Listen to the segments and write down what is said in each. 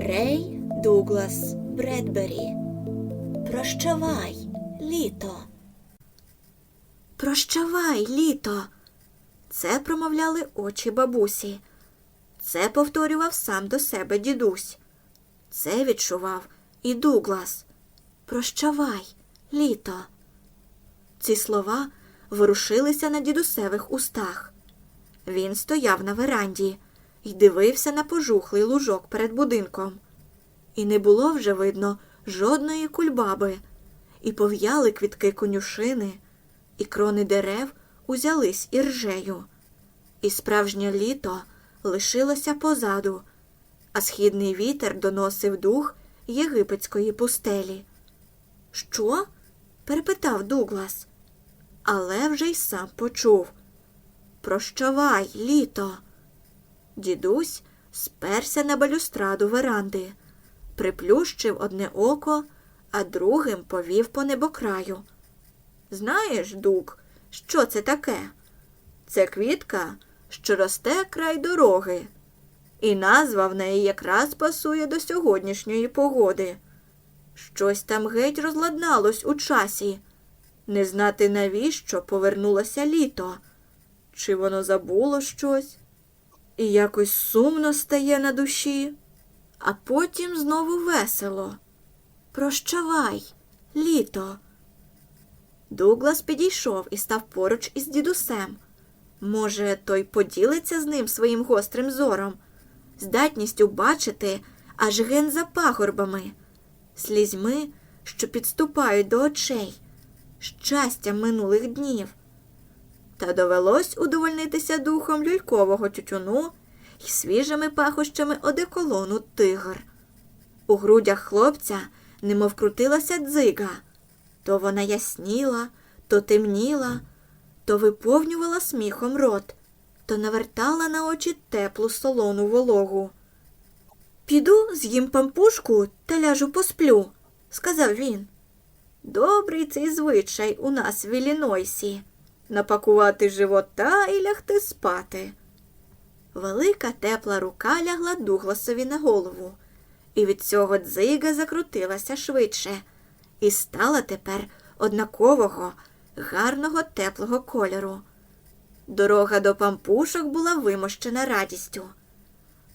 Рей Дуглас Бредбері. Прощавай, літо. Прощавай, літо. Це промовляли очі бабусі. Це повторював сам до себе дідусь. Це відчував і Дуглас. Прощавай, літо. Ці слова ворушилися на дідусевих устах. Він стояв на веранді і дивився на пожухлий лужок перед будинком. І не було вже видно жодної кульбаби, і пов'яли квітки конюшини, і крони дерев узялись іржею. І справжнє літо лишилося позаду, а східний вітер доносив дух єгипетської пустелі. Що? перепитав Дуглас, але вже й сам почув. Прощавай, літо. Дідусь сперся на балюстраду веранди, приплющив одне око, а другим повів по небокраю. Знаєш, Дук, що це таке? Це квітка, що росте край дороги, і назва в неї якраз пасує до сьогоднішньої погоди. Щось там геть розладналось у часі. Не знати навіщо повернулося літо. Чи воно забуло щось? І якось сумно стає на душі, а потім знову весело. Прощавай, літо. Дуглас підійшов і став поруч із дідусем. Може, той поділиться з ним своїм гострим зором, здатністю бачити аж ген за пагорбами, слізьми, що підступають до очей, щастям минулих днів. Та довелось удовольнитися духом люлькового тютюну і свіжими пахощами одеколону тигр. У грудях хлопця немов крутилася дзига. То вона ясніла, то темніла, то виповнювала сміхом рот, то навертала на очі теплу солону вологу. Піду з'їм пампушку та ляжу посплю, сказав він. Добрий цей звичай у нас в Іллінойсі напакувати живота і лягти спати. Велика тепла рука лягла Дугласові на голову, і від цього дзига закрутилася швидше і стала тепер однакового, гарного теплого кольору. Дорога до пампушок була вимощена радістю.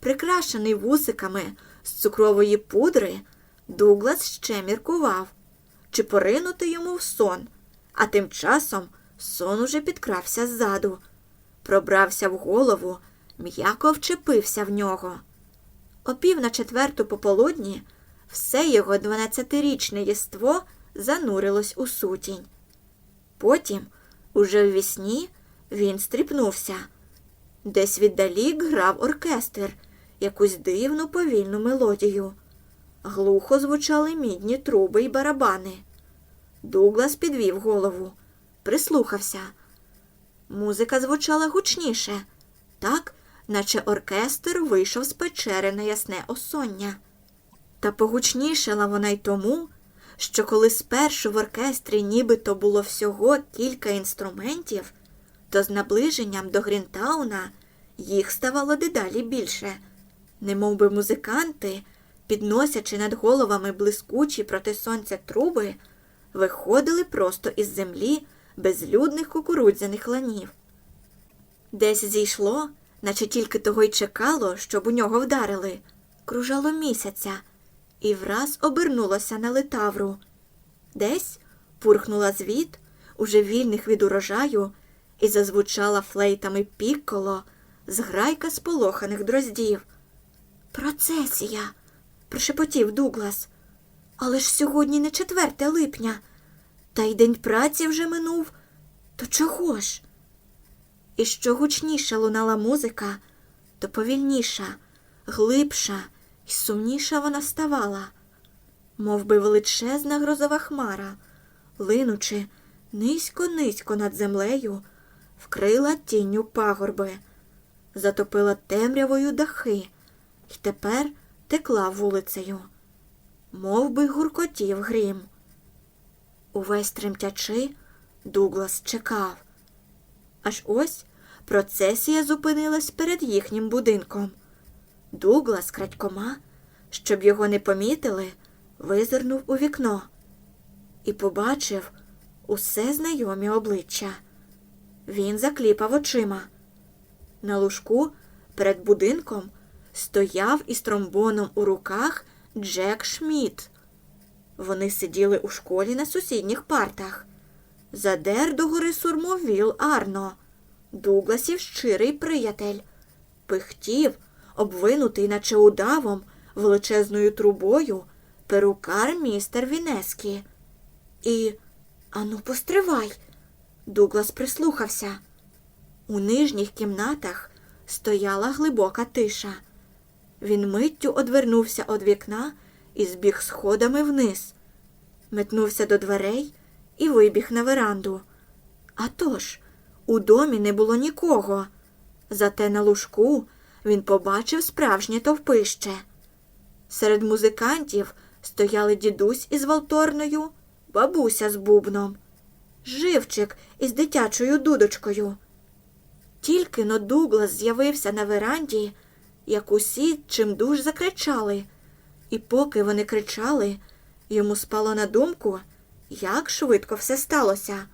Прикрашений вусиками з цукрової пудри, Дуглас ще міркував, чи поринути йому в сон, а тим часом сон уже підкрався ззаду, пробрався в голову, м'яко вчепився в нього. О пів на четверту пополудні все його дванадцятирічне єство занурилось у сутінь. Потім, уже в вісні, він стріпнувся. Десь віддалік грав оркестр якусь дивну повільну мелодію. Глухо звучали мідні труби й барабани. Дуглас підвів голову, прислухався. Музика звучала гучніше, так, наче оркестр вийшов з печери на ясне осоння. Та погучнішала вона й тому, що коли спершу в оркестрі нібито було всього кілька інструментів, то з наближенням до Грінтауна їх ставало дедалі більше, немов би музиканти, підносячи над головами блискучі проти сонця труби, виходили просто із землі безлюдних кукурудзяних ланів. Десь зійшло, наче тільки того й чекало, щоб у нього вдарили, кружало місяця і враз обернулося на литавру. Десь пурхнула звід, уже вільних від урожаю, і зазвучала флейтами пікколо, зграйка сполоханих дроздів. Процесія, прошепотів Дуглас. Але ж сьогодні не 4 липня, та й день праці вже минув. То чого ж? І що гучніша лунала музика, то повільніша, глибша і сумніша вона ставала, мов би величезна грозова хмара, линучи низько-низько над землею, вкрила тінню пагорби, затопила темрявою дахи і тепер текла вулицею, мов би гуркотів грім. Увесь тремтячи, Дуглас чекав. Аж ось процесія зупинилась перед їхнім будинком. Дуглас крадькома щоб його не помітили, визирнув у вікно і побачив усе знайомі обличчя. Він закліпав очима. На лужку перед будинком стояв із тромбоном у руках Джек Шмідт. Вони сиділи у школі на сусідніх партах. Задер до гори сурмовіл Арно, Дугласів щирий приятель, пихтів, обвинутий, наче удавом, величезною трубою, перукар містер Вінескі. І ану, постривай. Дуглас прислухався. У нижніх кімнатах стояла глибока тиша. Він миттю одвернувся від вікна і збіг сходами вниз, метнувся до дверей і вибіг на веранду. А тож, у домі не було нікого. Зате на лужку він побачив справжнє товпище. Серед музикантів стояли дідусь із валторною, бабуся з бубном, живчик із дитячою дудочкою. Тільки но Дуглас з'явився на веранді, як усі чимдуж закричали, і поки вони кричали, йому спало на думку, як швидко все сталося.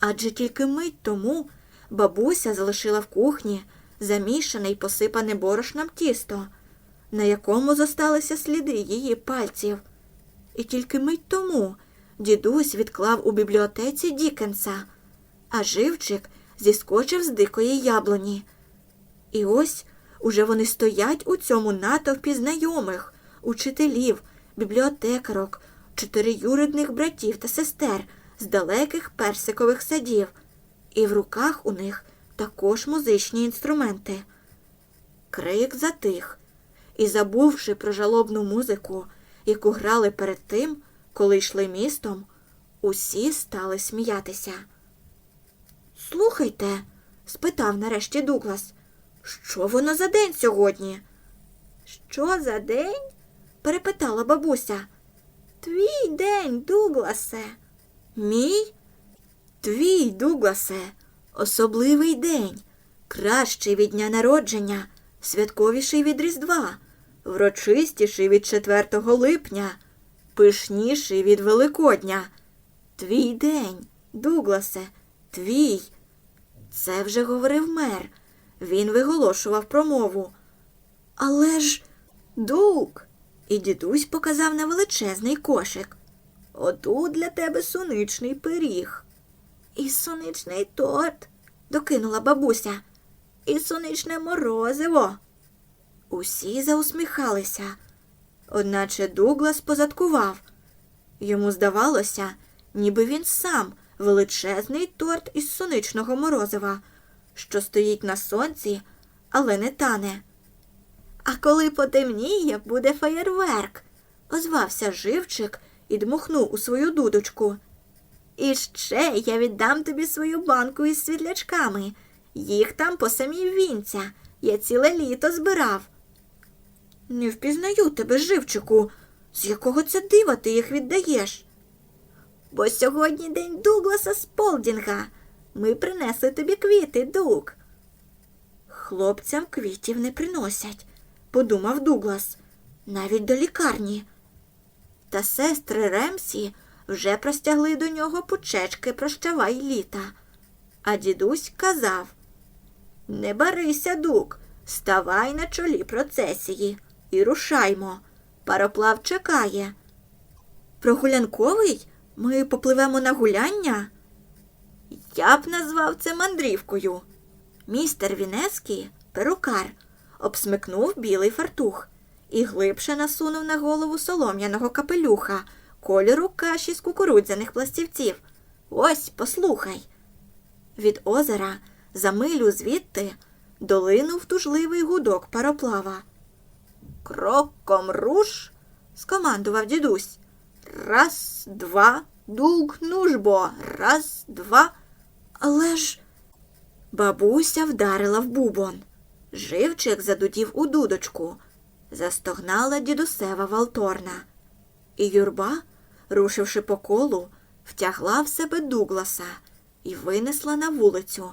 Адже тільки мить тому бабуся залишила в кухні замішане й посипане борошном тісто, на якому зосталися сліди її пальців. І тільки мить тому дідусь відклав у бібліотеці Дікенса, а живчик зіскочив з дикої яблуні. І ось уже вони стоять у цьому натовпі знайомих, учителів, бібліотекарок, чотириюридних братів та сестер з далеких персикових садів, і в руках у них також музичні інструменти. Крик затих, і, забувши про жалобну музику, яку грали перед тим, коли йшли містом, усі стали сміятися. Слухайте, спитав нарешті Дуглас, що воно за день сьогодні? Що за день? Перепитала бабуся. Твій день, Дугласе. Мій? Твій, Дугласе, особливий день, кращий від дня народження, святковіший від Різдва, врочистіший від 4 липня, пишніший від Великодня. Твій день, Дугласе, твій. Це вже говорив мер. Він виголошував промову. Але ж, Дук, і дідусь показав на величезний кошик. Отут для тебе суничний пиріг. І суничний торт, докинула бабуся. І суничне морозиво. Усі заусміхалися, одначе Дуглас позадкував. Йому здавалося, ніби він сам величезний торт із соничного морозива, що стоїть на сонці, але не тане. А коли потемніє, буде феєрверк, озвався живчик і дмухнув у свою дудочку. І ще я віддам тобі свою банку із світлячками. Їх там по самій вінця. Я ціле літо збирав. Не впізнаю тебе, живчику. З якого це дива ти їх віддаєш? Бо сьогодні день Дугласа Сполдінга. Ми принесли тобі квіти, Дуг. Хлопцям квітів не приносять, подумав Дуглас, навіть до лікарні. Та сестри Ремсі вже простягли до нього пучечки прощавай літа. А дідусь казав Не барися, Дук, ставай на чолі процесії і рушаймо. Пароплав чекає. Прогулянковий? Ми попливемо на гуляння? Я б назвав це мандрівкою. Містер Вінеський, перукар, обсмикнув білий фартух і глибше насунув на голову солом'яного капелюха кольору каші з кукурудзяних пластівців. Ось, послухай. Від озера за милю звідти долинув тужливий гудок пароплава. Кроком руш, скомандував дідусь. Раз, два, дук, ну ж бо, раз, два. Але ж. Бабуся вдарила в бубон. Живчик задудів у дудочку. Застогнала дідусева валторна. І юрба, рушивши по колу, втягла в себе Дугласа і винесла на вулицю.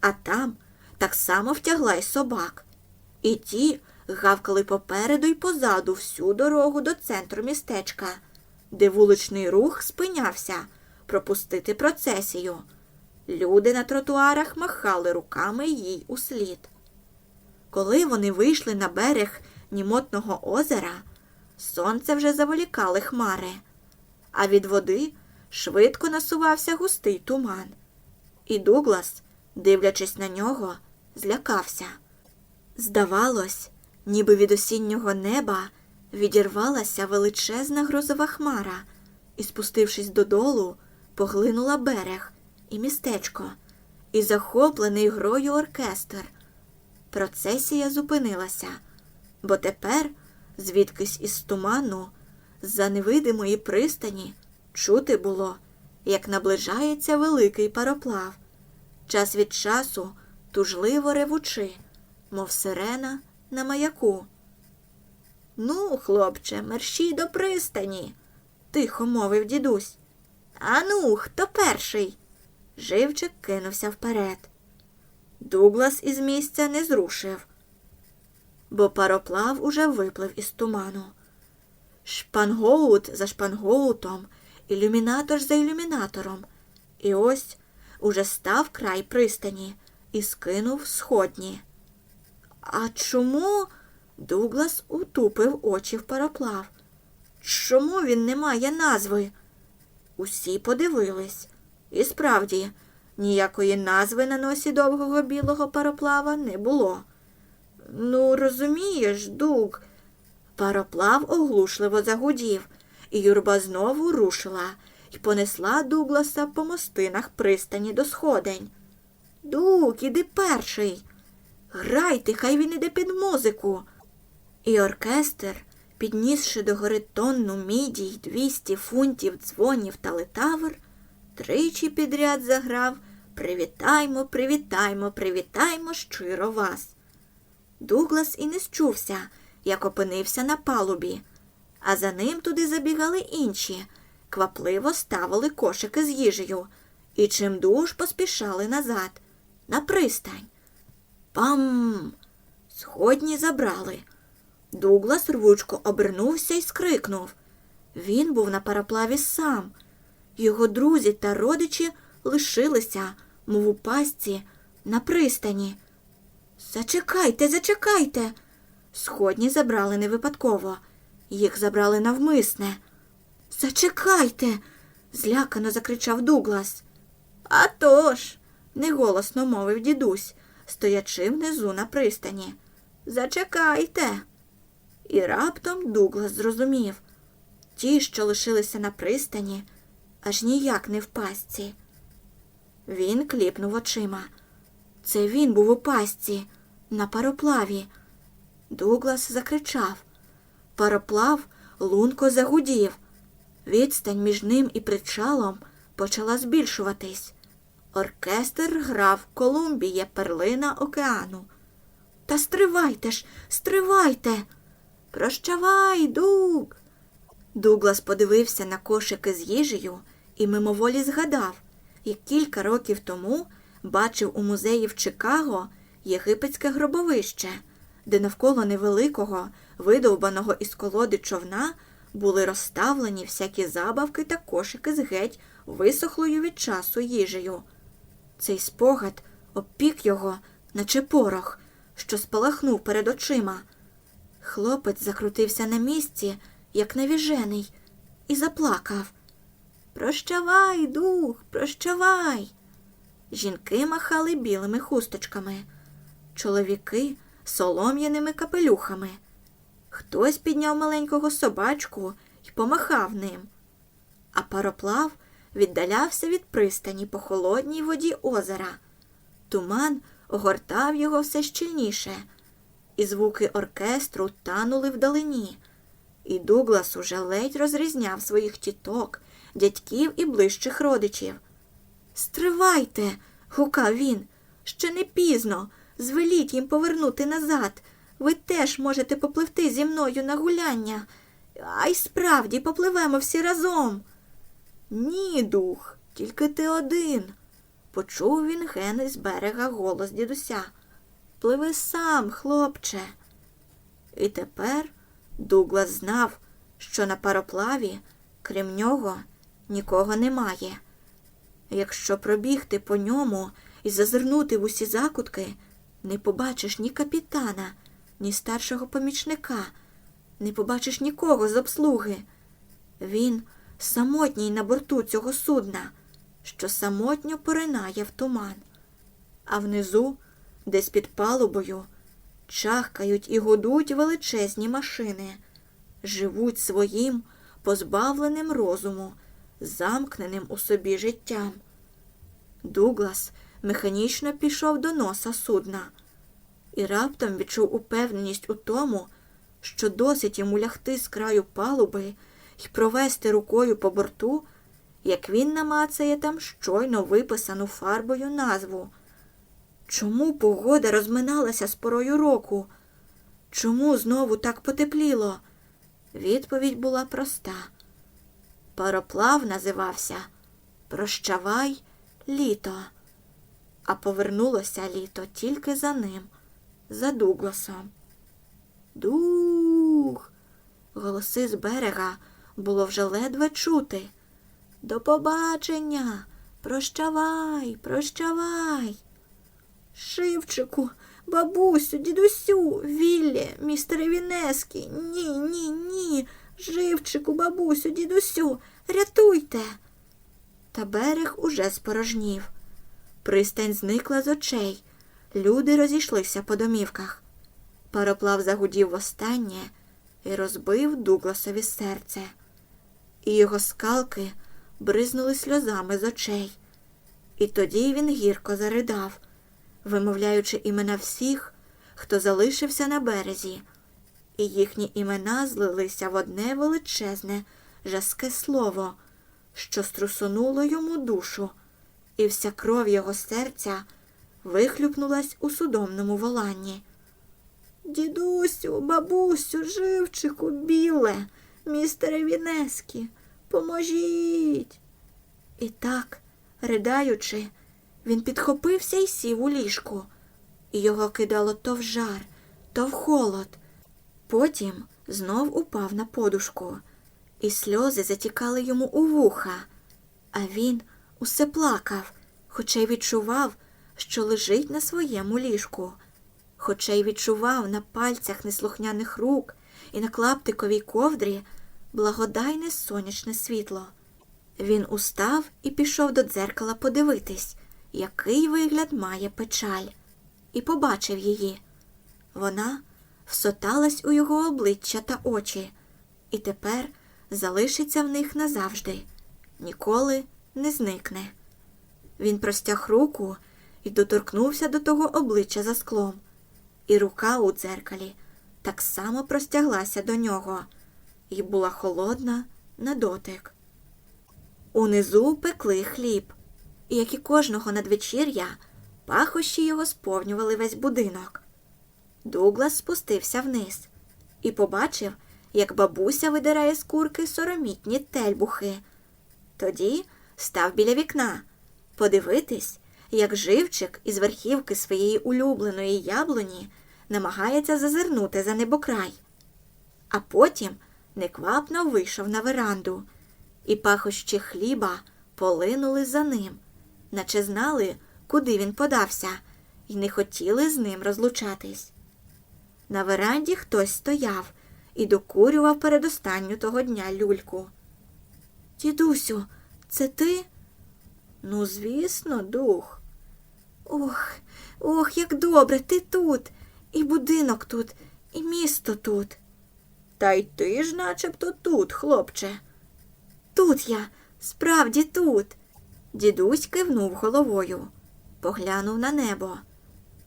А там так само втягла й собак. І ті гавкали попереду й позаду всю дорогу до центру містечка, де вуличний рух спинявся пропустити процесію. Люди на тротуарах махали руками їй услід. Коли вони вийшли на берег Німотного озера, сонце вже заволікали хмари, а від води швидко насувався густий туман. І Дуглас, дивлячись на нього, злякався. Здавалось, ніби від осіннього неба відірвалася величезна грозова хмара і, спустившись додолу, поглинула берег і містечко, і захоплений грою оркестр. Процесія зупинилася, бо тепер, звідкись із туману, з-за невидимої пристані, чути було, як наближається великий пароплав, час від часу тужливо ревучи, мов сирена на маяку. Ну, хлопче, мерщій до пристані, тихо мовив дідусь. Ану, хто перший? Живчик кинувся вперед. Дуглас із місця не зрушив, бо пароплав уже виплив із туману. Шпангоут за шпангоутом, ілюмінатор за ілюмінатором. І ось уже став край пристані і скинув сходні. А чому Дуглас утупив очі в пароплав? Чому він не має назви? Усі подивились. І справді, ніякої назви на носі довгого білого пароплава не було. Ну, розумієш, Дуг. Пароплав оглушливо загудів, і юрба знову рушила і понесла Дугласа по мостинах пристані до сходень. Дуг, іди перший. Грайте, хай він іде під музику. І оркестр, піднісши до гори тонну міді й двісті фунтів дзвонів та литавр, тричі підряд заграв Привітаймо, привітаймо, привітаймо щиро вас. Дуглас і не счувся, як опинився на палубі, а за ним туди забігали інші, квапливо ставили кошики з їжею і чимдуж поспішали назад, на пристань. Пам. Сходні забрали. Дуглас рвучко обернувся і скрикнув. Він був на пароплаві сам. Його друзі та родичі лишилися, мов у пастці, на пристані. Зачекайте, зачекайте. Сходні забрали не випадково. Їх забрали навмисне. Зачекайте. злякано закричав Дуглас. «А тож!» – неголосно мовив дідусь, стоячи внизу на пристані. Зачекайте. І раптом Дуглас зрозумів ті, що лишилися на пристані, аж ніяк не в пастці. Він кліпнув очима. Це він був у пастці, на пароплаві. Дуглас закричав. Пароплав лунко загудів. Відстань між ним і причалом почала збільшуватись. Оркестр грав Колумбія, перлина океану. Та стривайте ж, стривайте. Прощавай, Дуг. Дуглас подивився на кошики з їжею і мимоволі згадав, як кілька років тому бачив у музеї в Чикаго єгипетське гробовище, де навколо невеликого, видовбаного із колоди човна були розставлені всякі забавки та кошики з геть висохлою від часу їжею. Цей спогад обпік його, наче порох, що спалахнув перед очима. Хлопець закрутився на місці, як навіжений, і заплакав. Прощавай, дух, прощавай. Жінки махали білими хусточками, чоловіки солом'яними капелюхами. Хтось підняв маленького собачку і помахав ним. А пароплав віддалявся від пристані по холодній воді озера. Туман огортав його все щільніше, і звуки оркестру танули вдалині. І Дуглас уже ледь розрізняв своїх тіток, дядьків і ближчих родичів. Стривайте, гукав він. Ще не пізно. Звеліть їм повернути назад. Ви теж можете попливти зі мною на гуляння. А й справді попливемо всі разом. Ні, дух, тільки ти один. Почув він ген із берега голос дідуся. Пливи сам, хлопче. І тепер Дуглас знав, що на пароплаві, крім нього, нікого немає. Якщо пробігти по ньому і зазирнути в усі закутки, не побачиш ні капітана, ні старшого помічника, не побачиш нікого з обслуги. Він самотній на борту цього судна, що самотньо поринає в туман. А внизу, десь під палубою, чахкають і гудуть величезні машини, живуть своїм позбавленим розуму, замкненим у собі життям. Дуглас механічно пішов до носа судна і раптом відчув упевненість у тому, що досить йому лягти з краю палуби і провести рукою по борту, як він намацає там щойно виписану фарбою назву. Чому погода розминалася з порою року? Чому знову так потепліло? Відповідь була проста. Пароплав називався Прощавай літо, а повернулося літо тільки за ним, за Дугласом. Дух. Голоси з берега було вже ледве чути. До побачення. Прощавай, прощавай. Шивчику, бабусю, дідусю, Віллі, містере Вінескі, ні, ні, ні. Живчику, бабусю, дідусю, рятуйте. Та берег уже спорожнів. Пристань зникла з очей. Люди розійшлися по домівках. Пароплав загудів востаннє і розбив Дугласові серце. І його скалки бризнули сльозами з очей. І тоді він гірко заридав, вимовляючи імена всіх, хто залишився на березі, і їхні імена злилися в одне величезне, жаске слово, що струсонуло йому душу, і вся кров його серця вихлюпнулась у судомному воланні. Дідусю, бабусю, живчику, біле, містере Вінескі, поможіть. І так, ридаючи, він підхопився і сів у ліжку, і його кидало то в жар, то в холод. Потім знов упав на подушку, і сльози затікали йому у вуха, а він усе плакав, хоча й відчував, що лежить на своєму ліжку, хоча й відчував на пальцях неслухняних рук і на клаптиковій ковдрі благодайне сонячне світло. Він устав і пішов до дзеркала подивитись, який вигляд має печаль, і побачив її. Вона всоталась у його обличчя та очі, і тепер залишиться в них назавжди, ніколи не зникне. Він простяг руку і доторкнувся до того обличчя за склом, і рука у дзеркалі так само простяглася до нього і була холодна на дотик. Унизу пекли хліб, і, як і кожного надвечір'я, пахощі його сповнювали весь будинок. Дуглас спустився вниз і побачив, як бабуся видирає з курки соромітні тельбухи. Тоді став біля вікна подивитись, як живчик із верхівки своєї улюбленої яблуні намагається зазирнути за небокрай. А потім неквапно вийшов на веранду, і пахощі хліба полинули за ним, наче знали, куди він подався, і не хотіли з ним розлучатись. На веранді хтось стояв і докурював передостанню того дня люльку. Дідусю, це ти? Ну, звісно, дух. Ох, ох, як добре, ти тут, і будинок тут, і місто тут. Та й ти ж начебто тут, хлопче. Тут я, справді тут. Дідусь кивнув головою, поглянув на небо,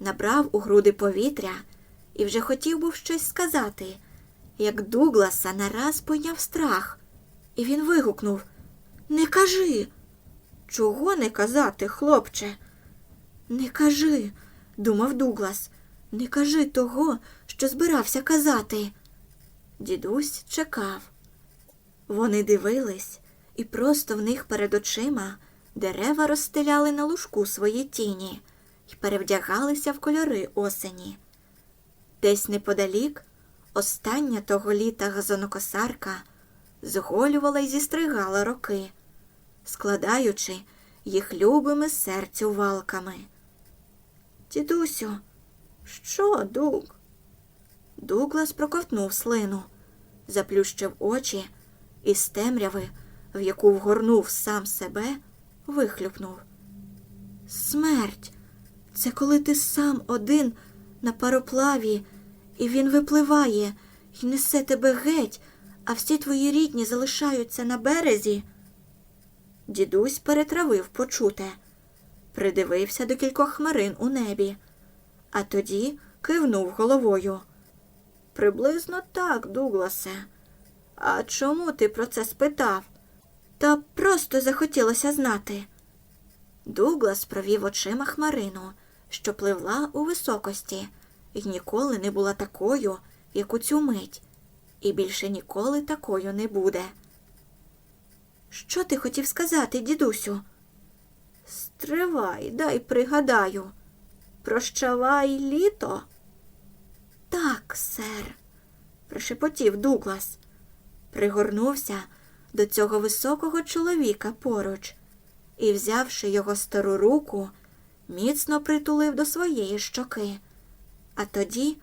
набрав у груди повітря і вже хотів був щось сказати, як Дугласа нараз пойняв страх, і він вигукнув Не кажи. Чого не казати, хлопче? Не кажи, думав Дуглас, не кажи того, що збирався казати. Дідусь чекав. Вони дивились, і просто в них перед очима дерева розстеляли на лужку свої тіні і перевдягалися в кольори осені. Десь неподалік Остання того літа газонокосарка зголювала й зістригала роки, складаючи їх любими серцю валками. Дідусю, що, Дуг? Дуглас проковтнув слину, заплющив очі і з темряви, в яку вгорнув сам себе, вихлюпнув. Смерть. Це коли ти сам один на пароплаві, і він випливає і несе тебе геть, а всі твої рідні залишаються на березі. Дідусь перетравив почуте, придивився до кількох хмарин у небі, а тоді кивнув головою. Приблизно так, Дугласе. А чому ти про це спитав? Та просто захотілося знати. Дуглас провів очима хмарину, що пливла у високості, і ніколи не була такою, як у цю мить, і більше ніколи такою не буде. Що ти хотів сказати, дідусю? Стривай, дай пригадаю. Прощавай літо. Так, сер, прошепотів Дуглас. Пригорнувся до цього високого чоловіка поруч і, взявши його стару руку, міцно притулив до своєї щоки, а тоді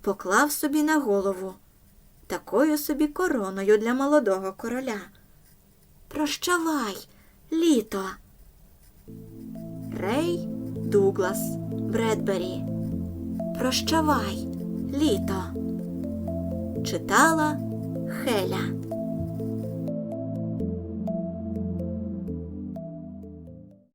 поклав собі на голову такою собі короною для молодого короля. Прощавай, літо. Рей Дуглас Бредбері. Прощавай, літо. Читала Хеля.